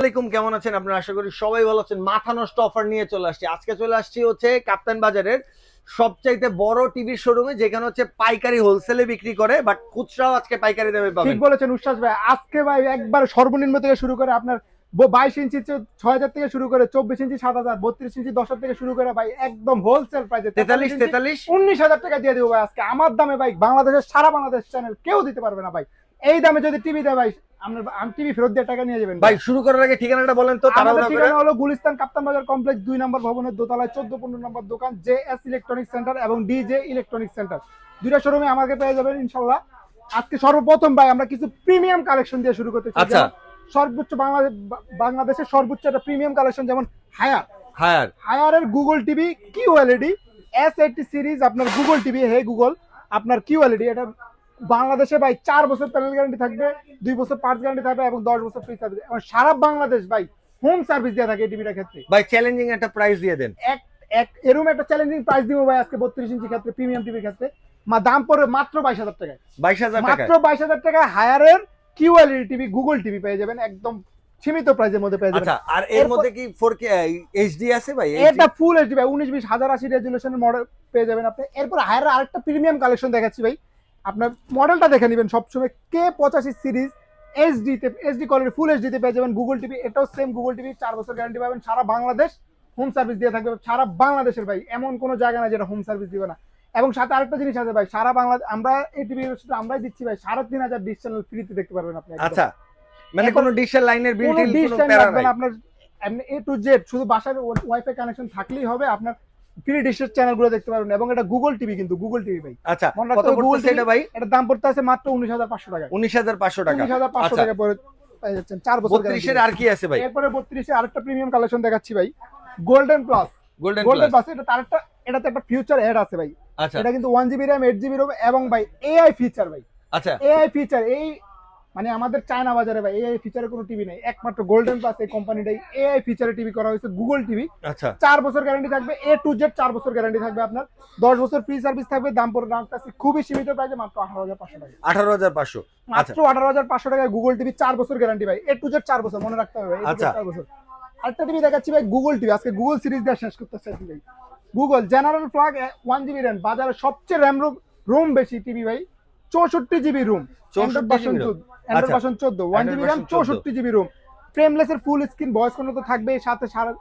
আসসালামাইকুম কেমন আছেন? আপনারা আশা করি সবাই ভালো আছেন। মাথা নষ্ট অফার নিয়ে চলে আসছি। আজকে চলে আসছি হচ্ছে কাপ্তান বাজারের সবচাইতে বড় টিভির শোরুমে যেখানে হচ্ছে পাইকারি হোলসেলে বিক্রি করে বাট খুচরাও আজকে পাইকারি দামে পাবেন। ঠিক বলেছেন উচ্ছ্বাস ভাই। আজকে ভাই একবার সর্বনিম্ন থেকে শুরু করে আপনার বাইশ ইঞ্চি ছয় হাজার থেকে শুরু করে চব্বিশ ইঞ্চি সাত হাজার বত্রিশ ইঞ্চি দশ হাজার থেকে শুরু করে ভাই একদম হোলসেল প্রাইসে তেতাল্লিশ তেতাল্লিশ? উনিশ হাজার টাকা দিয়ে দেবো ভাই আজকে। আমার দামে ভাই বাংলাদেশের সারা বাংলাদেশ চ্যানেল কেউ দিতে পারবে না ভাই। এই দামে যদি টিভি দেয় ভাই আপনার আমি টিভি ফেরত দিয়ে টাকা নিয়ে যাবেন ভাই শুরু করার আগে ঠিকানাটা বলেন তো আমাদের ঠিকানা হলো গুলিস্তান কাপ্তান বাজার কমপ্লেক্স দুই নম্বর ভবনের দোতলায় চোদ্দ পনেরো নম্বর দোকান জে এস ইলেকট্রনিক সেন্টার এবং ডিজে ইলেকট্রনিক সেন্টার। দুইটা শোরুমে আমাকে পেয়ে যাবেন ইনশাল্লাহ। আজকে সর্বপ্রথম ভাই আমরা কিছু প্রিমিয়াম কালেকশন দিয়ে শুরু করতে চাই। আচ্ছা। সর্বোচ্চ বাংলাদেশ বাংলাদেশের সর্বোচ্চ একটা প্রিমিয়াম কালেকশন যেমন Haier. Haier. হায়ারের Google TV Q LED S eighty series আপনার গুগল টিভি হে গুগল আপনার কিউ এলইডি এটা বাংলাদেশে ভাই চার বছর প্যানেল গ্যারান্টি থাকবে দুই বছর পার্টস গ্যারান্টি থাকবে এবং দশ বছর ফ্রি সার্ভিস এবং সারা বাংলাদেশ ভাই হোম সার্ভিস দেওয়া থাকে এই টিভিটার ক্ষেত্রে। ভাই চ্যালেঞ্জিং একটা প্রাইস দিয়ে দেন। এক এক এরকম একটা চ্যালেঞ্জিং প্রাইস দিব ভাই আজকে বত্রিশ ইঞ্চি ক্ষেত্রে প্রিমিয়াম টিভির ক্ষেত্রে। মা দাম পড়বে মাত্র বাইশ হাজার টাকায়। বাইশ হাজার মাত্র বাইশ হাজার টাকা হায়ারের Q LED TV Google TV পেয়ে যাবেন একদম সীমিত প্রাইসের মধ্যে পেয়ে যাবেন। আচ্ছা আর এর মধ্যে কি ফোর কে আছে ভাই? এটা ফুল এইচডি ভাই উনিশ বিশ হাজার আশি রেজুলেশনের মডেল পেয়ে যাবেন আপনি। এরপর হায়ার আরেকটা প্রিমিয়াম কালেকশন দেখাচ্ছি ভাই। আপনার মডেলটা দেখে নেবেন। সবসময় কে পঁচাশি সিরিজ এইচডি তে এইচডি কোয়ালিটি ফুল এইচডি তে পেয়ে যাবেন গুগল টিভি এটাও সেম গুগল টিভি চার বছর গ্যারান্টি পাবেন। সারা বাংলাদেশ হোম সার্ভিস দিয়ে থাকবে। সারা বাংলাদেশের ভাই এমন কোনো জায়গা না যেটা হোম সার্ভিস দিবে না। এবং সাথে আরেকটা জিনিস আছে ভাই সারা বাংলা আমরা এই টিভি আমরাই দিচ্ছি ভাই সাড়ে তিন হাজার ডিশ চ্যানেল ফ্রিতে দেখতে পারবেন আপনি। আচ্ছা মানে কোনো ডিশের লাইনের বিল টিল কোনো আপনার এমনি এ টু জেড শুধু বাসার ওয়াইফাই কানেকশন থাকলেই হবে। আপনার ফ্রি ডিশের চ্যানেলগুলো দেখতে পারবেন এবং এটা গুগল টিভি কিন্তু গুগল টিভি ভাই। আচ্ছা কত Google এটা ভাই? এটার দাম পড়তে আছে মাত্র উনিশ হাজার পাঁচশো টাকা। উনিশ হাজার পাঁচশো টাকা। উনিশ হাজার পাঁচশো আচ্ছা। টাকা পড়ে পেয়ে যাচ্ছেন চার বছর বত্রিশের guarantee। আর কি আছে ভাই? এরপরে বত্রিশে আরেকটা প্রিমিয়াম কালেকশন দেখাচ্ছি ভাই। Golden plus golden golden plus এটা তার একটা এটাতে একটা ফিউচার এড আছে ভাই। আচ্ছা। এটা কিন্তু one GB RAM eight GB ROM এবং ভাই এআই ফিচার ভাই। আচ্ছা। এআই ফিচার এই মানে আমাদের চায়না বাজারে ভাই এআই ফিচারের কোনো টিভি নেই। একমাত্র গোল্ডেন প্লাস এই কোম্পানিটাই এআই ফিচারের টিভি করা হয়েছে গুগল টিভি আচ্ছা। চার বছর গ্যারান্টি থাকবে এ টু জেড চার বছর গ্যারান্টি থাকবে আপনার। দশ বছর ফ্রি সার্ভিস থাকবে দাম পড়ে দাম খুবই সীমিত প্রাইসে মাত্র আঠারো হাজার পাঁচশো টাকা। আঠারো হাজার পাঁচশো। আচ্ছা। মাত্র আঠারো হাজার পাঁচশো টাকায় গুগল টিভি চার বছর গ্যারান্টি ভাই এ টু জেড চার বছর মনে রাখতে হবে আচ্ছা। চার বছর। আরেকটা টিভি দেখাচ্ছি ভাই গুগল টিভি আজকে গুগল সিরিজ দিয়ে শেষ করতে চাইছি ভাই। Google general flag one GB RAM বাজারে সবচেয়ে র্যাম রুম বেশি টিভি ভাই। চৌষট্টি GB room 64 GB room? Android. Version চোদ্দ ওয়ান জিবি র্যাম চৌষট্টি জিবি রুম ফ্রেমলেসের ফুল স্ক্রিন ভয়েস কোনো তো থাকবে সাথে সারা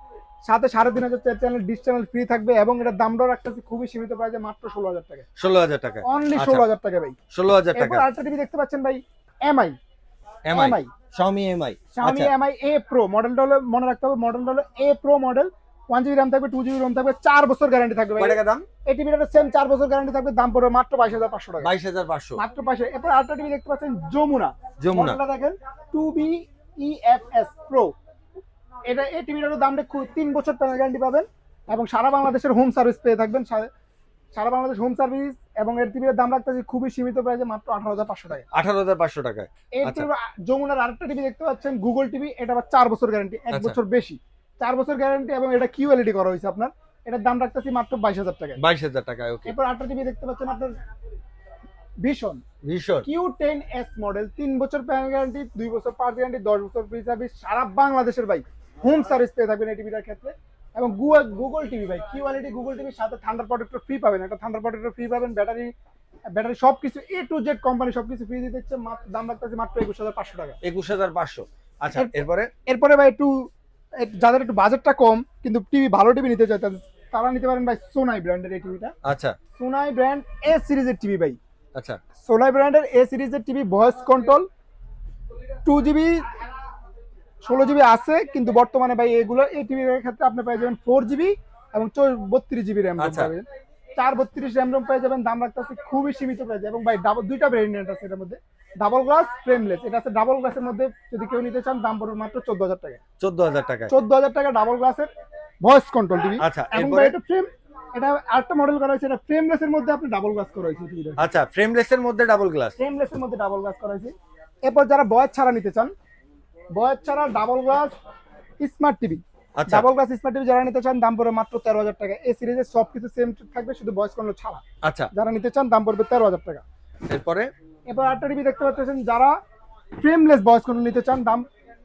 সাথে সাড়ে তিন হাজার চ্যানেল ডিশ চ্যানেল ফ্রি থাকবে এবং এটার দামটাও রাখতেছি খুবই সীমিত প্রাইসে মাত্র ষোলো হাজার টাকা। ষোলো হাজার টাকা। অনলি আচ্ছা। ষোলো হাজার টাকা ভাই। ষোলো হাজার টাকা। আরেকটা টিভি দেখতে পাচ্ছেন ভাই MI MI MI Xiaomi MI আচ্ছা। Mi A Pro মডেলটা হলো মনে রাখতে হবে মডেলটা হলো A Pro model one GB RAM থাকবে টু জিবি রোম থাকবে চার বছর গ্যারান্টি থাকবে কয় টাকা দাম? এই টিভিটা সেম চার বছর গ্যারান্টি থাকবে দাম পড়বে মাত্র বাইশ হাজার পাঁচশো টাকা। বাইশ হাজার পাঁচশো। মাত্র পাঁচশো এরপর আরেকটা টিভি দেখতে পাচ্ছেন যমুনা। যমুনা। দেখেন two B E F S pro এটা এই টিভিটার দামটা খুব তিন বছর গ্যারান্টি পাবেন এবং সারা বাংলাদেশের হোম সার্ভিস পেয়ে থাকবেন। সারা- বাংলাদেশ হোম সার্ভিস এবং এর টিভির দাম রাখতেছি খুবই সীমিত প্রাইসে মাত্র আঠারো হাজার পাঁচশো টাকা আঠারো হাজার পাঁচশো টাকায়। এই আচ্ছা। যমুনার আরেকটা টিভি দেখতে পাচ্ছেন গুগল টিভি এটা আবার চার বছর গ্যারান্টি এক আচ্ছা। বছর বেশি। চার বছর গ্যারান্টি এবং এটা কিউ এলইডি করা হয়েছে আপনার। এটার দাম রাখতেছি মাত্র বাইশ হাজার টাকা বাইশ হাজার টাকায় ওকে এরপর আরেকটা টিভি দেখতে পাচ্ছেন আপনার ভীষণ। ভীষণ। কিউ টেন এস মডেল তিন বছর প্যানেল গ্যারান্টি দুই বছর পার্ট গ্যারান্টি দশ বছর ফ্রি সার্ভিস সারা বাংলাদেশের ভাই হোম সার্ভিস পেয়ে থাকবেন এই টিভিটার ক্ষেত্রে। এবং গুগল গুগল টিভি ভাই কিউয়ালিটি গুগল টিভির সাথে থান্ডার প্রোটেক্টর ফ্রি পাবেন। একটা থান্ডার প্রোটেক্টর ফ্রি পাবেন ব্যাটারি ব্যাটারি সব কিছু এ টু জেড কোম্পানি সব কিছু ফ্রি দিচ্ছে মাত্র দাম রাখতেছে মাত্র একুশ হাজার পাঁচশো টাকা। একুশ হাজার পাঁচশো। আচ্ছা এরপরে? এরপরে ভাই একটু এক- যাদের একটু বাজেটটা কম কিন্তু টিভি ভালো টিভি নিতে চায় তারা নিতে পারেন ভাই সোনাই ব্র্যান্ডের এই টিভিটা আচ্ছা। সোনাই ব্র্যান্ড এ সিরিজের টিভি ভাই। আচ্ছা। সোনাই ব্র্যান্ডের এ সিরিজের TV voice control two GB ষোলো জিবি আছে কিন্তু বর্তমানে ভাই এগুলো এই টিভির ক্ষেত্রে আপনি পেয়ে যাবেন ফোর জিবি এবং বত্রিশ জিবি র্যাম আচ্ছা। পাবেন চার বত্রিশ র্যাম রোম পেয়ে যাবেন দাম রাখতে খুবই সীমিত প্রাইস এবং ভাই ডাবল দুইটা ভেরিয়েন্ট আছে এটার মধ্যে। ডাবল গ্লাস ফ্রেমলেস এটা আছে ডাবল গ্লাসের মধ্যে যদি কেউ নিতে চান দাম পড়বে মাত্র চোদ্দ হাজার টাকা। চোদ্দ হাজার টাকা। চোদ্দ হাজার টাকা ডাবল গ্লাসের ভয়েস কন্ট্রোল টিভি আচ্ছা এবং ভাই এটা ফ্রেম এটা আরেকটা মডেল করা হয়েছে এটা ফ্রেমলেস এর মধ্যে আপনি ডাবল গ্লাস করা হয়েছে আচ্ছা ফ্রেমলেসের মধ্যে ডাবল গ্লাস ফ্রেমলেস এর মধ্যে ডাবল গ্লাস করা হয়েছে। এরপর যারা বয়স ছাড়া নিতে চান বয়স ছাড়া double glass smart TV double glass smart TV যারা নিতে চান দাম পড়বে মাত্র তেরো হাজার টাকা। এই সিরিজের সব কিছু সেম থাকবে শুধু বয়স কন্ট্রোল ছাড়া। আচ্ছা। যারা নিতে চান দাম পড়বে তেরো হাজার টাকা। এরপরে? এরপর আরেকটা টিভি দেখতে পাচ্ছেন যারা ফ্রেমলেস বয়স কন্ট্রোল নিতে চান দাম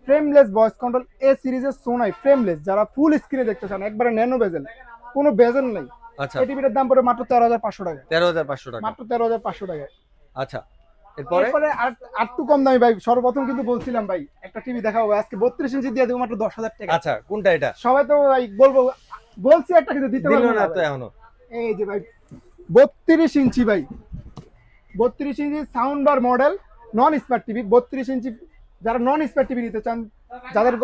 ফ্রেমলেস ভয়েস কন্ট্রোল এ সিরিজের সোনাই ফ্রেমলেস যারা ফুল স্ক্রিনে দেখতে চান একবারে ন্যানো বেজেল কোনো বেজেল নেই। আচ্ছা। এই টিভিটার দাম পড়ে মাত্র তেরো হাজার পাঁচশো টাকা। তেরো হাজার পাঁচশো টাকা। মাত্র তেরো হাজার পাঁচশো টাকা আচ্ছা। এরপরে? আর একটু কম দামি ভাই সর্বপ্রথম কিন্তু বলছিলাম ভাই একটা টিভি দেখাবো আজকে বত্রিশ ইঞ্চি দিয়ে দেবো মাত্র দশ হাজার টাকা। আচ্ছা কোনটা এটা? সবাই তো ভাই বলব বলছি একটা কিন্তু দিতে পারব না তো এখনও? এই যে ভাই বত্রিশ ইঞ্চি ভাই বত্রিশ inch sound bar model non smart TV বত্রিশ ইঞ্চি যারা নন স্মার্ট টিভি নিতে চান যাদের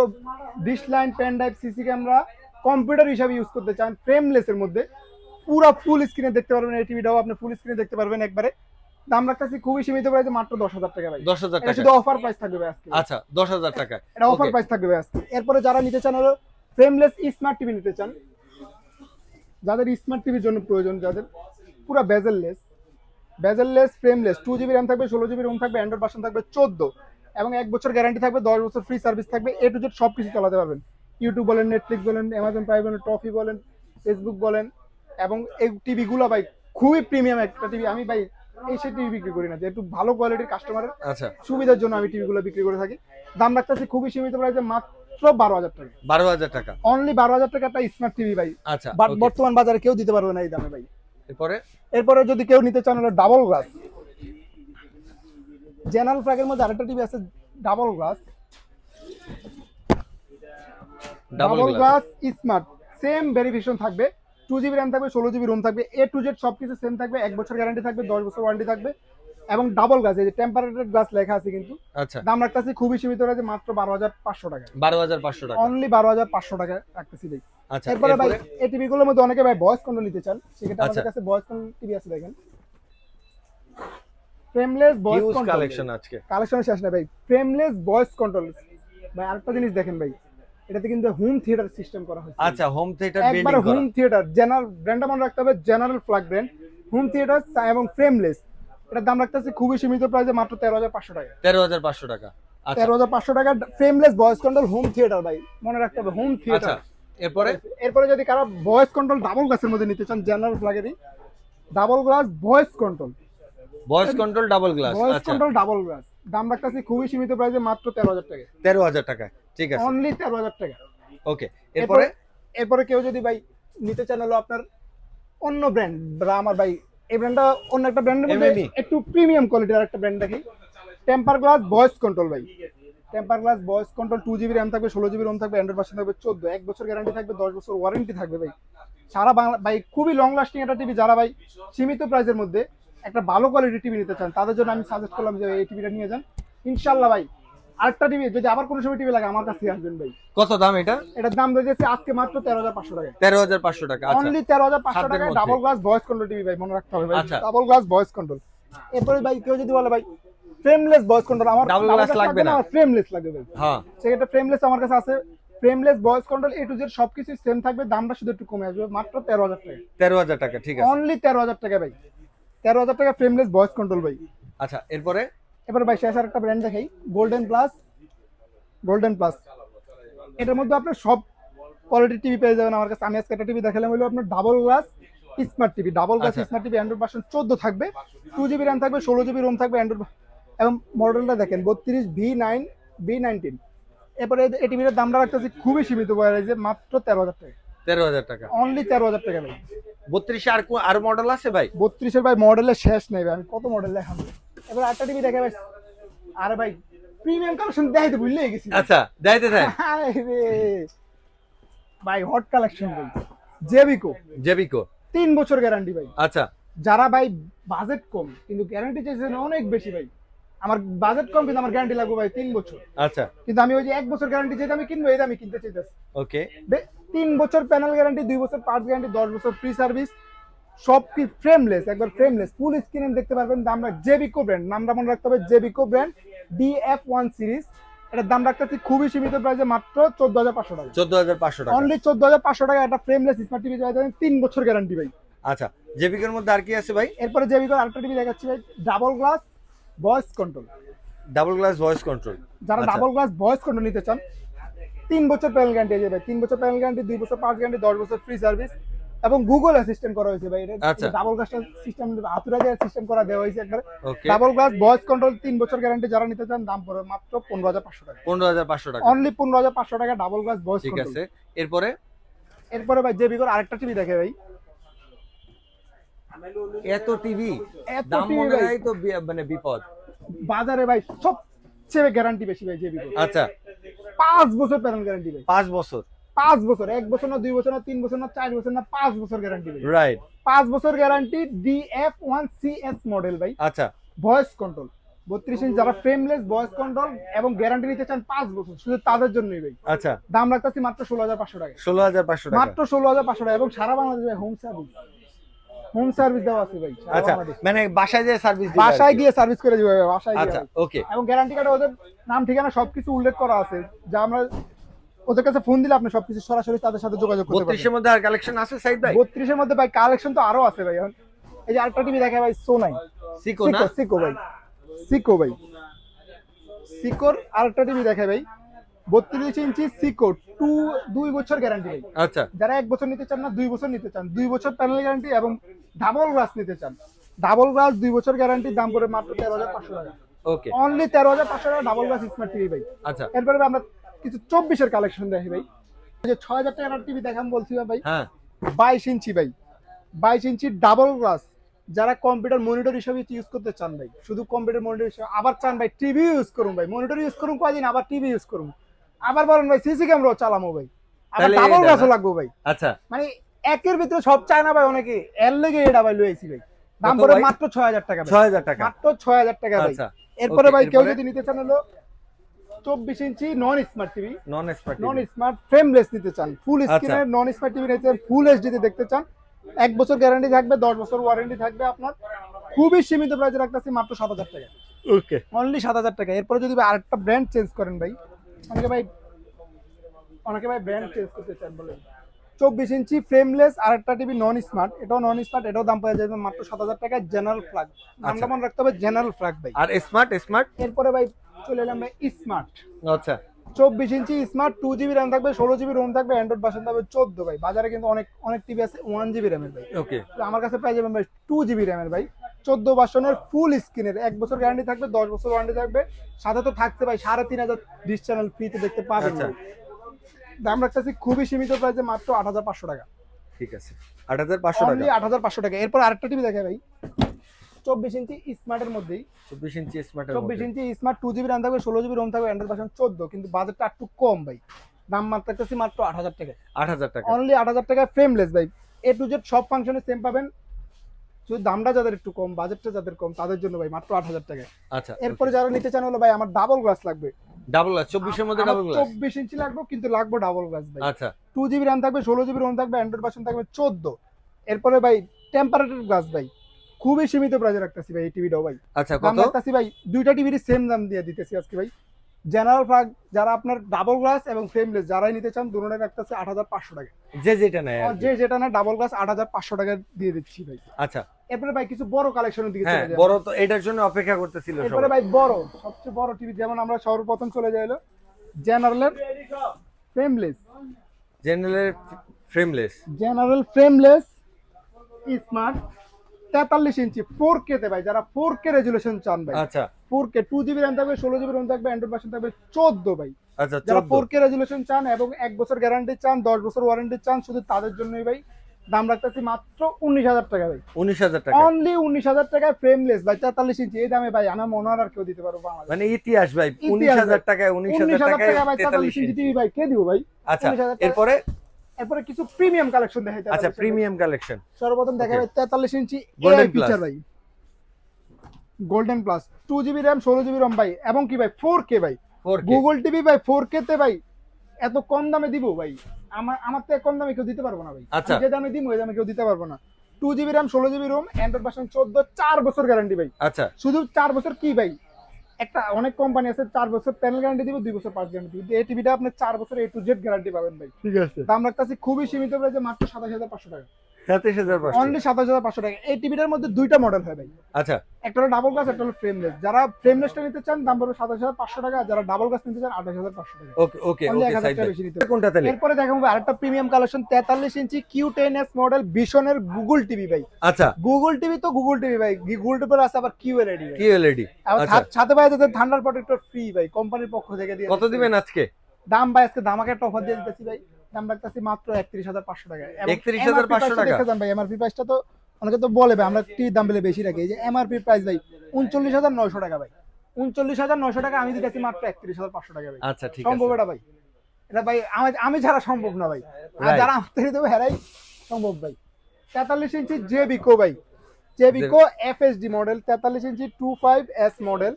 dish line pen drive CC camera computer হিসাবে ইউজ করতে চান ফ্রেমলেস এর মধ্যে পুরো ফুল স্ক্রিনে দেখতে পারবেন এই টিভিটাও আপনি ফুল স্ক্রিনে দেখতে পারবেন একবারে। দাম রাখতেছি খুবই সীমিত প্রাইসে মাত্র দশ হাজার টাকা ভাই। দশ হাজার এটা টাকা। শুধু অফার প্রাইস থাকবে আজকে। আচ্ছা দশ হাজার টাকা। এটা অফার প্রাইস থাকবে আজকে। এরপরে যারা নিতে চান হলো ফ্রেমলেস স্মার্ট টিভি নিতে চান যাদের স্মার্ট টিভির জন্য প্রয়োজন যাদের পুরো bezelless bezelless frameless two GB RAM থাকবে ষোলো জিবি রোম থাকবে অ্যান্ড্রয়েড ভার্সন থাকবে চোদ্দ। এবং এক বছর গ্যারান্টি থাকবে দশ বছর ফ্রি সার্ভিস থাকবে এ টু জেড সব কিছু চালাতে পারবেন। ইউটিউব বলেন নেটফ্লিক্স বলেন অ্যামাজন প্রাইম বলেন ট্রফি বলেন ফেসবুক বলেন এবং এই টিভিগুলো ভাই খুবই প্রিমিয়াম একটা টিভি আমি ভাই এই সে টিভি বিক্রি করি না যে একটু ভালো কোয়ালিটির কাস্টমারের আচ্ছা। সুবিধার জন্য আমি টিভিগুলো বিক্রি করে থাকি। দাম রাখতেছি খুবই সীমিত প্রাইসে মাত্র বারো হাজার টাকা। বারো হাজার টাকা। অনলি বারো হাজার টাকা একটা স্মার্ট টিভি ভাই। আচ্ছা বর্তমান বাজারে কেউ দিতে পারবে না এই দামে ভাই। এরপরে? এরপরে যদি কেউ নিতে চান হলো ডাবল গ্লাস জেনারেল ফ্ল্যাগের মধ্যে আরেকটা টিভি আছে double glass double glass smart same verification থাকবে। টু জিবি র্যাম থাকবে ষোলো জিবি রোম থাকবে এ টু জেড সব কিছু সেম থাকবে এক বছর গ্যারান্টি থাকবে দশ বছর ওয়ারেন্টি থাকবে এবং ডাবল গ্লাস এই যে টেম্পারেটেড গ্লাস লেখা আছে কিন্তু। আচ্ছা। দাম রাখতেছি খুবই সীমিত রয়েছে মাত্র বারো হাজার পাঁচশো টাকা। বারো হাজার পাঁচশো টাকা। অনলি বারো হাজার পাঁচশো টাকা রাখতেছি ভাই। আচ্ছা এরপরে ভাই এই টিভি গুলোর মধ্যে অনেকে ভাই ভয়েস কন্ট্রোল নিতে চান সেক্ষেত্রে আমাদের আচ্ছা। কাছে ভয়েস কন্ট্রোল টিভি আছে দেখেন। ফ্রেমলেস ভয়েস কন্ট্রোল কালেকশন আজকে। কালেকশন শেষ না ভাই ফ্রেমলেস ভয়েস কন্ট্রোল ভাই আরেকটা জিনিস দেখেন ভাই এটাতে কিন্তু হোম থিয়েটার সিস্টেম করা হয়েছে। আচ্ছা হোম থিয়েটার একবারে হোম থিয়েটার জেনারেল ব্র্যান্ডটা মনে রাখতে হবে general flag brand home theatre এবং ফ্রেমলেস এটার দাম রাখতেছে খুবই সীমিত প্রাইসে মাত্র তেরো হাজার পাঁচশো টাকা। তেরো হাজার পাঁচশো টাকা। আচ্ছা। তেরো হাজার পাঁচশো টাকা frameless voice control home theatre ভাই। মনে রাখতে হবে হোম আচ্ছা থিয়েটার এরপরে? এরপরে যদি কারও ভয়েস কন্ট্রোল ডাবল গ্লাসের মধ্যে নিতে চান general ফ্ল্যাগেরই double glass voice control voice control double glass voice আচ্ছা। কন্ট্রোল ডাবল গ্লাস দাম রাখতেছি খুবই সীমিত প্রাইসে মাত্র তেরো হাজার টাকা। তেরো হাজার টাকা ঠিক আছে। অনলি তেরো হাজার টাকা। ওকে এরপরে এরপরে? কেউ যদি ভাই নিতে চান হলো আপনার অন্য ব্র্যান্ড আমার ভাই এই ব্র্যান্ডটা অন্য একটা ব্র্যান্ডের মধ্যে একটু প্রিমিয়াম কোয়ালিটির একটা ব্র্যান্ড দেখি। টেম্পার গ্লাস ভয়েস কন্ট্রোল ভাই। Temper glass voice control two GB RAM থাকবে ষোলো জিবি রোম থাকবে অ্যান্ড্রয়েড ভার্সন থাকবে চোদ্দ। এক বছর গ্যারান্টি থাকবে দশ বছর ওয়ারেন্টি থাকবে ভাই। সারা বাংলা ভাই খুবই লং লাস্টিং একটা টিভি যারা ভাই সীমিত প্রাইসের মধ্যে একটা ভালো কোয়ালিটির টিভি নিতে চান তাদের জন্য আমি সাজেস্ট করলাম যে এই টিভিটা নিয়ে যান। ইনশাল্লাহ ভাই আরেকটা টিভি যদি আবার কোনো সময় টিভি লাগে আমার কাছে আসবেন ভাই। কত দাম এটা? এটার দাম রয়েছে আজকে মাত্র তেরো হাজার পাঁচশো টাকা। তেরো হাজার পাঁচশো টাকা আচ্ছা। অনলি তেরো হাজার পাঁচশো সাধ্যের double glass voice control TV ভাই মনে রাখতে হবে ভাই। ডাবল গ্লাস ভয়েস কন্ট্রোল এরপরে ভাই কেউ যদি বলে ভাই ফ্রেমলেস ভয়েস কন্ট্রোল আমার Double glass লাগবে না। ফ্রেমলেস লাগবে ভাই। হ্যাঁ। সেক্ষেত্রে ফ্রেমলেস আমার কাছে আছে। Frameless voice control A to Z সবকিছু সেম থাকবে দামটা শুধু একটু কমে আসবে মাত্র তেরো হাজার টাকা। তেরো হাজার টাকা ঠিক আছে। অনলি তেরো হাজার টাকা ভাই। তেরো হাজার টাকা ফ্রেমলেস ভয়েস কন্ট্রোল ভাই। আচ্ছা এরপরে? এবার ভাই শেষ আর একটা ব্র্যান্ড দেখাই। গোল্ডেন প্লাস গোল্ডেন প্লাস এটার মধ্যে আপনার সব কোয়ালিটির টিভি পেয়ে যাবেন আমার কাছে। আমি আজকে একটা টিভি দেখালাম হলো আপনার double glass smart TV double glass. Smart TV Android version চোদ্দ থাকবে টু জিবি র্যাম থাকবে ষোলো জিবি রোম থাকবে অ্যান্ড্রয়েড এবং মডেলটা দেখেন বত্রিশ ভি নাইন ভি নাইনটিন এরপরে এই টিভির দামটা রাখতেছি খুবই সীমিত যে মাত্র তেরো হাজার টাকা। তেরো হাজার টাকা। অনলি তেরো হাজার টাকা ভাই। বত্রিশে আর আর মডেল আছে ভাই? বত্রিশের ভাই মডেলের শেষ নেই ভাই। আমি কত মডেল দেখাবো? এবার আটটা টিভি দেখে ভাই আরে ভাই প্রিমিয়াম কালেকশন দেখাইতে ভুললে গেছি। আচ্ছা দেখাইতে রে। ভাই হট কালেকশন ভাই জেবিকো জেবিকো তিন বছর গ্যারান্টি ভাই। আচ্ছা। যারা ভাই বাজেট কম কিন্তু গ্যারান্টি চাইছেন অনেক বেশি ভাই। আমার বাজেট কম কিন্তু আমার গ্যারান্টি লাগবে ভাই তিন বছর। আচ্ছা। কিন্তু আমি ওই যে এক বছর গ্যারান্টি চাইতে আমি কিনবো এই দামে কিনতে চাইতেছি। ওকে তিন বছর প্যানেল গ্যারান্টি দুই বছর পার্টস গ্যারান্টি দশ বছর ফ্রি সার্ভিস সব কি ফ্রেমলেস একবার ফ্রেমলেস ফুল স্ক্রিনে দেখতে পারবেন দামটা জেবিকো ব্র্যান্ড নামটা মনে রাখতে হবে জেবিকো ব্র্যান্ড ডিএফ ওয়ান সিরিজ এটার দাম রাখতেছি খুবই সীমিত প্রাইসে মাত্র চোদ্দ হাজার পাঁচশো টাকা। চোদ্দ হাজার পাঁচশো টাকা। অনলি চোদ্দ হাজার পাঁচশো টাকা একটা ফ্রেমলেস স্মার্ট টিভি চাই তিন বছর গ্যারান্টি ভাই। আচ্ছা জেবিকের মধ্যে আর কি আছে ভাই? এরপরে জেবিকো আরেকটা টিভি দেখাচ্ছি ভাই double glass voice control double glass voice control যারা। ডাবল গ্লাস ভয়েস কন্ট্রোল নিতে চান তিন বছর প্যানেল গ্যারান্টি যাবে তিন বছর প্যানেল গ্যারান্টি দুই বছর পাঁচ গ্যারান্টি দশ বছর ফ্রি সার্ভিস এবং গুগল অ্যাসিস্ট্যান্ট করা হয়েছে ভাই। এটা। ডাবল গ্লাস সিস্টেম হাতুরা দিয়ে সিস্টেম করা দেওয়া হয়েছে একবার। ডাবল গ্লাস ভয়েস কন্ট্রোল তিন বছর গ্যারান্টি যারা নিতে চান দাম পড়বে মাত্র পনেরো হাজার পাঁচশো টাকা। পনেরো হাজার পাঁচশো টাকা। অনলি পনেরো হাজার পাঁচশো টাকা ডাবল গ্লাস ভয়েস ঠিক আছে। এরপরে? এরপরে ভাই জেবি করে আরেকটা টিভি দেখে ভাই। এত টিভি এত দাম মনে হয় তো মানে বিপদ। বাজারে ভাই সবচেয়ে গ্যারান্টি বেশি ভাই জেবি করে আচ্ছা। পাঁচ বছর প্যানেল গ্যারান্টি ভাই। পাঁচ বছর। পাঁচ বছর এক বছর না দুই বছর না তিন বছর না চার বছর না পাঁচ বছর গ্যারান্টি রাইট পাঁচ বছর guarantee DF one CS model ভাই। আচ্ছা। ভয়েস কন্ট্রোল বত্রিশ ইঞ্চ যারা ফ্রেমলেস ভয়েস কন্ট্রোল এবং গ্যারান্টি নিতে চান পাঁচ বছর শুধু তাদের জন্যই ভাই। আচ্ছা। দাম রাখতেছি মাত্র ষোলো হাজার পাঁচশো টাকা। ষোলো হাজার পাঁচশো টাকা। মাত্র ষোলো হাজার পাঁচশো টাকা এবং সারা বাংলাদেশে হোম সার্ভিস হোম সার্ভিস দেওয়া আছে ভাই আচ্ছা মানে বাসায় যে সার্ভিস বাসায় গিয়ে সার্ভিস করে দিবে ভাই, বাসায় গিয়ে। আচ্ছা ওকে এবং গ্যারান্টি কার্ডে ওদের নাম ঠিকানা সবকিছু উল্লেখ করা আছে যা আমরা ওদের কাছে ফোন দিলে আপনি সবকিছু সরাসরি তাদের সাথে যোগাযোগ করতে পারবেন। বত্রিশের মধ্যে আর কালেকশন আছে সাইড ভাই? বত্রিশের মধ্যে ভাই কালেকশন তো আরও আছে ভাই এখন। এই যে আরেকটা টিভি দেখে ভাই সোনাই সিকো না? সিকো ভাই। সিকো ভাই। সিকোর আরেকটা টিভি দেখে ভাই। বত্রিশ ইঞ্চি সিকো টু দুই বছর গ্যারান্টি ভাই। আচ্ছা। যারা এক বছর নিতে চান না দুই বছর নিতে চান। দুই বছর প্যানেল গ্যারান্টি এবং ডাবল গ্লাস নিতে চান। ডাবল গ্লাস দুই বছর গ্যারান্টির দাম করে মাত্র তেরো হাজার পাঁচশো টাকা। ওকে অনলি তেরো হাজার পাঁচশো টাকা ডাবল গ্লাস স্মার্ট টিভি ভাই। আচ্ছা। এরপরে আমরা কিছু চব্বিশের কালেকশন দেখি ভাই। যে ছয় হাজার টাকার টিভি দেখাম বলছিলাম ভাই হ্যাঁ। বাইশ ইঞ্চি ভাই। বাইশ ইঞ্চি ডাবল গ্লাস যারা কম্পিউটার মনিটর হিসেবে ইউজ করতে চান ভাই শুধু কম্পিউটার মনিটর হিসেবে আবার চান ভাই টিভি ইউজ করুন ভাই। মনিটর ইউজ করুন কয়দিন আবার টিভি ইউজ করুন। আবার বলেন ভাই সিসি ক্যামেরাও চালামো ভাই। আবার ডাবল গ্লাসও? লাগবে ভাই। আচ্ছা। মানে একের ভিতরে সব চায় না ভাই অনেকে। এর লেগে এটা ভাই লয়েছি ভাই। দাম পড়ে মাত্র ছয় হাজার টাকা ভাই। ছয় হাজার টাকা। মাত্র ছয় হাজার টাকা ভাই। আচ্ছা। এরপরে ভাই কেউ যদি নিতে চান হলো চব্বিশ inch non smart TV non smart non smart frameless নিতে চান। ফুল। স্ক্রিনের নন স্মার্ট টিভি নিতে ফুল এইচডিতে দেখতে চান। এক বছর গ্যারান্টি থাকবে দশ বছর ওয়ারেন্টি থাকবে আপনার। খুবই সীমিত প্রাইসে রাখতেছি মাত্র সাত হাজার টাকা। ওকে অনলি সাত হাজার টাকা। এরপরে যদি আরেকটা ব্র্যান্ড চেঞ্জ করেন ভাই অনেকে ভাই অনেকে ভাই ব্র্যান্ড চেঞ্জ করতে চান বলেন। চব্বিশ ইঞ্চি ফ্রেমলেস আর একটা টিভি নন স্মার্ট এটাও নন স্মার্ট এটাও দাম পাওয়া যাবে মাত্র সাত হাজার টাকা জেনারেল ফ্ল্যাগ আচ্ছা। মনে রাখতে হবে? জেনারেল ফ্ল্যাগ ভাই। আর স্মার্ট স্মার্ট এরপরে ভাই চলে এলাম ভাই স্মার্ট আচ্ছা। চব্বিশ inch smart two GB RAM থাকবে ষোলো জিবি রোম থাকবে অ্যান্ড্রয়েড ভার্সন থাকবে চোদ্দ ভাই। বাজারে কিন্তু অনেক অনেক টিভি আছে ওয়ান জিবি র্যামের ভাই। ওকে আমার কাছে পেয়ে যাবেন ভাই টু জিবি র্যামের ভাই। চোদ্দ ভার্সনের ফুল স্ক্রিনের এক বছর গ্যারান্টি থাকবে দশ বছর ওয়ারেন্টি থাকবে। সাথে তো থাকতে ভাই সাড়ে তিন হাজার ডিস চ্যানেল ফ্রিতে দেখতে পাবেন আচ্ছা। দাম রাখতেছি খুবই সীমিত প্রাইসে মাত্র আট হাজার পাঁচশো টাকা। ঠিক আছে। আট হাজার পাঁচশো টাকা। আট হাজার পাঁচশো টাকা। এরপর আরেকটা টিভি দেখে ভাই। চব্বিশ ইঞ্চি স্মার্টের মধ্যেই। চব্বিশ ইঞ্চি স্মার্ট চব্বিশ inch smart two GB RAM থাকবে ষোলো জিবি রোম থাকবে অ্যান্ড্রয়েড ভার্সন চোদ্দ। কিন্তু বাজেটটা একটু কম ভাই। দাম মাত্র রাখতেছি মাত্র আট হাজার টাকা আট হাজার টাকা। অনলি আট হাজার টাকায় ফ্রেমলেস ভাই। এ টু জেড সব ফাংশনে সেম পাবেন। শুধু দামটা যাদের একটু কম বাজেটটা যাদের কম তাদের জন্য ভাই মাত্র আট হাজার টাকা। আচ্ছা এরপরে যারা নিতে চান হলো ভাই আমার ডাবল গ্লাস লাগবে। ডাবল গ্লাস চব্বিশের মধ্যে ডাবল গ্লাস চব্বিশ ইঞ্চি লাগবে কিন্তু লাগবে ডাবল গ্লাস ভাই। আচ্ছা। টু জিবি র্যাম থাকবে ষোলো জিবি রোম থাকবে অ্যান্ড্রয়েড ভার্সন থাকবে চোদ্দ। এরপরে ভাই টেম্পারেচার গ্লাস ভাই। খুবই সীমিত প্রাইজে রাখতেছি ভাই এই টিভিটাও ভাই। আচ্ছা কত? রাখতেছি ভাই দুইটা টিভির সেম দাম দিয়ে দিতেছি আজকে ভাই। জেনারেল ফ্রাগ যারা আপনার ডাবল গ্লাস এবং ফ্রেমলেস যারাই নিতে চান দুটোই রাখতেছে আট হাজার পাঁচশো টাকা। যে যেটা নেয় যে যেটা না ডাবল গ্লাস আট হাজার পাঁচশো টাকা দিয়ে দিচ্ছি ভাই। আচ্ছা। এরপরে ভাই কিছু বড় কালেকশনের দিকে হ্যাঁ চলে বড় তো এটার জন্য অপেক্ষা করতেছিল এরপরে ভাই বড় সবচেয়ে বড় টিভি যেমন আমরা সর্বপ্রথম চলে যাই হলো জেনারেলের ফ্রেমলেস জেনারেলের ফ্রেমলেস জেনারেল ফ্রেমলেস স্মার্ট তেতাল্লিশ ইঞ্চি ফোর কে তে ভাই যারা ফোর কে রেজুলেশন চান ভাই আচ্ছা। Four K two GB RAM থাকবে ষোলো জিবি র্যাম থাকবে অ্যান্ড্রয়েড ভার্সন থাকবে চোদ্দ ভাই। আচ্ছা যারা ফোর কে রেজুলেশন চান এবং এক বছর গ্যারান্টি চান দশ বছর ওয়ারেন্টি চান শুধু তাদের জন্যই ভাই দাম রাখতেছি মাত্র উনিশ হাজার টাকা ভাই। উনিশ হাজার টাকা। অনলি উনিশ হাজার টাকায় ফ্রেমলেস ভাই তেতাল্লিশ ইঞ্চি। এই দামে ভাই আমার মনে আর কেউ দিতে পারব মানে ইতিহাস ভাই উনিশ হাজার। টাকায় উনিশ হাজার টাকায় তেতাল্লিশ ইঞ্চি ভাই কে দিব ভাই? আচ্ছা 19,000 টাকা। এরপরে এরপরে কিছু প্রিমিয়াম কালেকশন দেখাইতে আচ্ছা প্রিমিয়াম কালেকশন সর্বপ্রথম দেখা Okay. যাবে তেতাল্লিশ ইঞ্চি এআই ফিচার ভাই। Golden plus two GB RAM ষোলো জিবি রম ভাই। এবং কি ভাই? ফোর কে ভাই। ফোর গুগল টিভি ভাই ফোর কে তে ভাই এত কম দামে দিব ভাই। আমার আমার তো কম দামে কেউ দিতে পারব না ভাই। আচ্ছা। যে দামে দিব ওই দামে কেউ দিতে পারব না। টু জিবি র্যাম ষোলো জিবি রোম অ্যান্ড্রয়েড ভার্সন চোদ্দ চার বছর গ্যারান্টি ভাই। আচ্ছা। শুধু চার বছর কি ভাই? একটা অনেক কোম্পানি আছে চার বছর প্যানেল গ্যারান্টি দিবে দুই বছর পাঁচ গ্যারান্টি দিবে। এই টিভিটা আপনি চার বছর এ টু জেড গ্যারান্টি পাবেন ভাই। ঠিক আছে। দাম রাখতেছি খুবই সীমিত প্রাইসে মাত্র সাতাশ হাজার পাঁচশো টাকা। অনলি সাতাশ হাজার পাঁচশো টাকা। এই টিভিটার মধ্যে দুইটা মডেল হয় ভাই। আচ্ছা। একটা হলো ডাবল গ্লাস একটা হলো ফ্রেমলেস যারা ফ্রেমলেসটা নিতে চান দাম পড়বে সাতাশ হাজার পাঁচশো টাকা। যারা ডাবল গ্লাস নিতে চান আঠাশ হাজার পাঁচশো টাকা। ওকে ওকে এক হাজার টাকা বেশি নিতে কোনটা তাহলে? এরপরে দেখাবো ভাই আরেকটা প্রিমিয়াম কালেকশন তেতাল্লিশ inch Q ten S model Google TV ভাই। আচ্ছা। গুগল টিভি তো গুগল টিভি ভাই। গুগল টিভির আছে আবার কিউ এলইডি কি এলইডি। সাথে ভাই যাদের থান্ডার প্রোটেক্টর ফ্রি ভাই কোম্পানির পক্ষ থেকে দিয়ে কত দিবেন আজকে? দাম ভাই আজকে দামাকে একটা অফার দিয়ে দিতেছি ভাই। দাম রাখতেছি মাত্র একত্রিশ হাজার পাঁচশো টাকা। 31,500 MRP প্রাইসটা টাকা। দেখে যান ভাই এমআরপি প্রাইসটা তো অনেকে তো বলে ভাই আমরা টিভির দাম বলে বেশি রাখি। এই যে এমআরপি প্রাইস ভাই উনচল্লিশ হাজার নয়শো টাকা ভাই। উনচল্লিশ হাজার নয়শো টাকা আমি দিতেছি মাত্র একত্রিশ হাজার পাঁচশো টাকা ভাই। আচ্ছা ঠিক সম্ভব এটা ভাই? এটা ভাই আমি ছাড়া সম্ভব না ভাই। আর যারা আমার থেকে দেবে হেরাই সম্ভব ভাই। তেতাল্লিশ ইঞ্চি জে বিকো ভাই। জে বিকো এফএসডি মডেল তেতাল্লিশ inch two five S model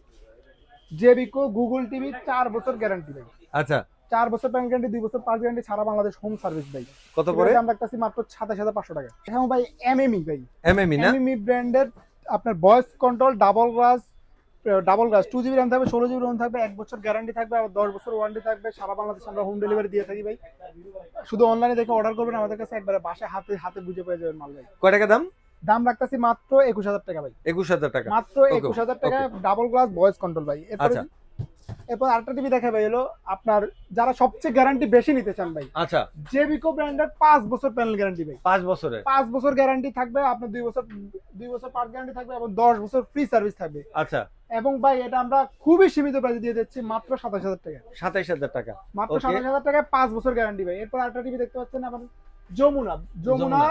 J বিকো গুগল টিভি চার বছর গ্যারান্টি ভাই। আচ্ছা চার বছর ব্যাংক গ্যারান্টি দুই বছর পাঁচ গ্যারান্টি সারা বাংলাদেশ হোম সার্ভিস ভাই। কত পরে? দাম রাখতেছি মাত্র সাতাশ হাজার পাঁচশো টাকা। এখন ভাই এমএমই ভাই। এমএমই না? এমএমই ব্র্যান্ডের আপনার voice control double glass double glass two GB RAM থাকবে ষোলো জিবি র্যাম থাকবে এক বছর গ্যারান্টি থাকবে আবার দশ বছর ওয়ারেন্টি থাকবে সারা বাংলাদেশ আমরা হোম ডেলিভারি দিয়ে থাকি ভাই। শুধু অনলাইনে দেখে অর্ডার করবেন আমাদের কাছে একবারে বাসায় হাতে হাতে বুঝে পেয়ে যাবেন মাল ভাই। কয় টাকা দাম? দাম রাখতেছি মাত্র একুশ হাজার টাকা ভাই। একুশ হাজার টাকা। মাত্র একুশ হাজার টাকা ডাবল গ্লাস ভয়েস কন্ট্রোল ভাই। আচ্ছা। এরপর আরেকটা টিভি হলো আপনার যারা সবচেয়ে গ্যারান্টি বেশি নিতে চান ভাই। আচ্ছা। জেবিকো ব্র্যান্ডের পাঁচ বছর প্যানেল গ্যারান্টি ভাই। পাঁচ পাঁচ বছর গ্যারান্টি থাকবে আপনার দুই বছর দুই বছর পার্ট গ্যারান্টি থাকবে এবং দশ বছর ফ্রি সার্ভিস থাকবে। আচ্ছা। এবং ভাই এটা আমরা খুবই সীমিত প্রাইসে দিয়ে দিচ্ছি মাত্র সাতাশ হাজার টাকা। সাতাইশ হাজার টাকা। মাত্র সাতাশ হাজার টাকায় পাঁচ বছর গ্যারান্টি ভাই। এরপর আরেকটা টিভি দেখতে পাচ্ছেন আবার যমুনা যমুনা।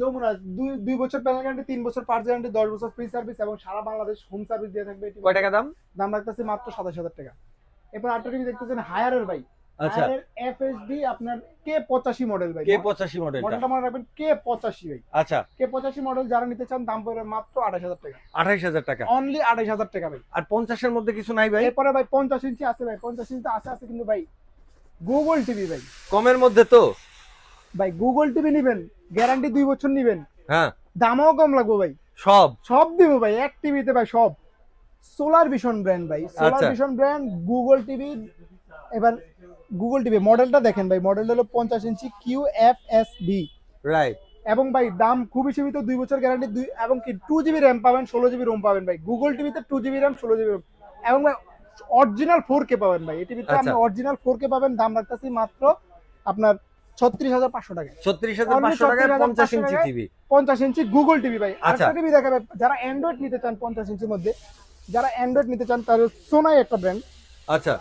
যমুনা। দুই দুই বছর প্যানেল গ্যারান্টি তিন বছর পার্ট গ্যারান্টি দশ বছর ফ্রি সার্ভিস এবং সারা বাংলাদেশ হোম সার্ভিস দিয়ে থাকবে TV কয় টাকা দাম? দাম রাখতেছে মাত্র সাতাশ হাজার টাকা। এরপর আরেকটা টিভি দেখতেছেন হায়ারের ভাই। আচ্ছা। এফএসডি আপনার কে পঁচাশি মডেল ভাই। কে পঁচাশি মডেলটা মডেলটা মনে রাখবেন কে পঁচাশি ভাই। আচ্ছা। কে পঁচাশি মডেল যারা নিতে চান দাম পড়বে মাত্র আঠাশ হাজার টাকা। আঠাইশ হাজার টাকা। অনলি আঠাশ হাজার টাকা ভাই। আর পঞ্চাশের মধ্যে কিছু নাই ভাই? এরপরে ভাই পঞ্চাশ ইঞ্চি আছে ভাই পঞ্চাশ ইঞ্চি আছে আছে কিন্তু ভাই। গুগল টিভি ভাই। কমের মধ্যে তো। ভাই গুগল টিভি নিবেন গ্যারান্টি দুই বছর নিবেন। হ্যাঁ। দামও কম লাগবে ভাই। সব? সব দিব ভাই এক টিভিতে ভাই সব। সোলার ভিশন ব্র্যান্ড ভাই solar. Vision brand Google TV এবার গুগল টিভি মডেলটা দেখেন ভাই মডেল হলো পঞ্চাশ inch Q F S D right এবং ভাই দাম খুবই সীমিত দুই বছর গ্যারান্টি দুই এবং কি টু জিবি র্যাম পাবেন ষোলো জিবি রোম পাবেন ভাই। গুগল টিভিতে টু জিবি র্যাম ষোলো জিবি রোম এবং ভাই অরিজিনাল ফোর কে পাবেন ভাই এই টিভিতে আপনি আচ্ছা। অরিজিনাল ফোর কে পাবেন দাম রাখতেছি মাত্র আপনার ছত্রিশ হাজার পাঁচশো টাকা ছত্রিশ হাজার পাঁচশো টাকায় পঞ্চাশ ইঞ্চি টিভি। পঞ্চাশ ইঞ্চি গুগল টিভি ভাই। আচ্ছা। টিভি দেখাবে যারা অ্যান্ড্রয়েড নিতে চান পঞ্চাশ ইঞ্চির মধ্যে যারা অ্যান্ড্রয়েড নিতে চান তাদের সোনাই একটা ব্র্যান্ড আচ্ছা।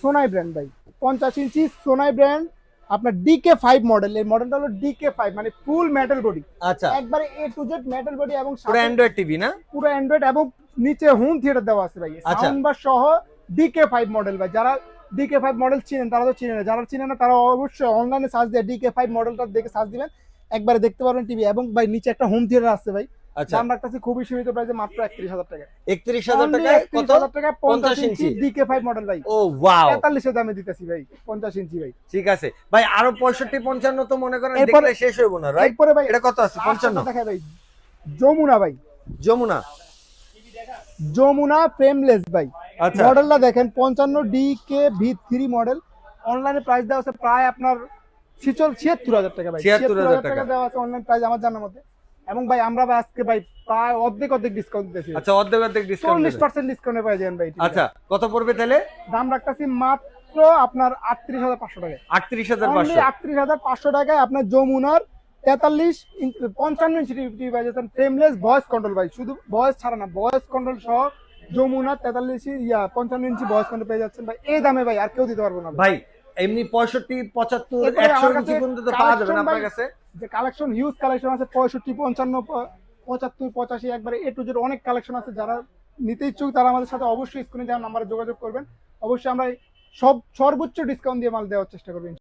সোনাই ব্র্যান্ড ভাই। পঞ্চাশ ইঞ্চি সোনাই ব্র্যান্ড আপনার ডিকে ফাইভ মডেল এই মডেলটা হলো ডিকে ফাইভ মানে ফুল মেটাল বডি আচ্ছা। একবারে A to Z metal body এবং পুরো অ্যান্ড্রয়েড টিভি না? পুরো অ্যান্ড্রয়েড এবং নিচে হোম থিয়েটার দেওয়া আছে ভাই। আচ্ছা। সাউন্ড বার সহ ডিকে ফাইভ মডেল ভাই। যারা ডিকে ফাইভ মডেল চিনেন তারা তো চিনে না। যারা চিনে না তারা অবশ্যই অনলাইনে সার্চ দিয়ে ডিকে ফাইভ মডেলটা দেখে সার্চ দিবেন। একবারে দেখতে পারবেন টিভি এবং ভাই নিচে একটা হোম থিয়েটার আছে ভাই। আচ্ছা। দাম রাখতেছি খুবই সীমিত প্রাইসে মাত্র একত্রিশ হাজার টাকা। একত্রিশ হাজার 31,000 কত? টাকা পঞ্চাশ ইঞ্চি। ডিকে ফাইভ মডেল ভাই। ও ওয়াও তেতাল্লিশের দামে দিতেছি ভাই পঞ্চাশ ইঞ্চি ভাই। ঠিক আছে। ভাই আরও পঁয়ষট্টি পঞ্চান্ন তো মনে করেন এরপরে- শেষ হইব না রাইট এরপরে ভাই এটা কত আছে? পঞ্চান্ন? দেখা ভাই। যমুনা ভাই। যমুনা? যমুনা ফ্রেমলেস ভাই। আচ্ছা। মডেলটা দেখেন পঞ্চান্ন D K V three model অনলাইনে প্রাইস দেওয়া আছে প্রায় আপনার ছিচল ছিয়াত্তর হাজার টাকা ভাই। 76,000 ছিয়াত্তর হাজার টাকা। টাকা। দেওয়া আছে অনলাইন প্রাইস আমার জানার মধ্যে এবং ভাই আমরা ভাই আজকে ভাই প্রায় অর্ধেক অর্ধেক ডিসকাউন্ট দিতেছি আচ্ছা অর্ধেক অর্ধেক ডিসকাউন্ট চল্লিশ পার্সেন্ট ডিসকাউন্টে পাই যাবেন ভাই আচ্ছা কত পড়বে তাহলে? দাম রাখতেছি মাত্র আপনার আটত্রিশ হাজার পাঁচশো টাকা আটত্রিশ হাজার অনলি পাঁচশো। আটত্রিশ হাজার পাঁচশো টাকায় আপনার যমুনার তেতাল্লিশ পঞ্চান্ন inch TV frameless voice control ভাই। শুধু ভয়েস ছাড়া না ভয়েস কন্ট্রোল সহ যমুনার তেতাল্লিশ ইয়া পঞ্চান্ন ইঞ্চি ভয়েস কন্ট্রোল পেয়ে যাচ্ছেন ভাই। এই দামে ভাই আর কেউ দিতে পারব না ভাই। এমনি পঁয়ষট্টি পঁচাত্তর একশো ইঞ্চি পর্যন্ত তো পাওয়া যাবে না আপনার কাছে? যে কালেকশন হিউজ কালেকশন আছে পঁয়ষট্টি পঞ্চান্ন পঁচাত্তর পঁচাশি একবারে এ টু জেড অনেক কালেকশন আছে। যারা নিতে ইচ্ছুক তারা আমাদের সাথে অবশ্যই স্ক্রিনে নাম্বারে যোগাযোগ করবেন। অবশ্যই আমরা সব সর্বোচ্চ ডিসকাউন্ট দিয়ে মাল দেওয়ার চেষ্টা করবেন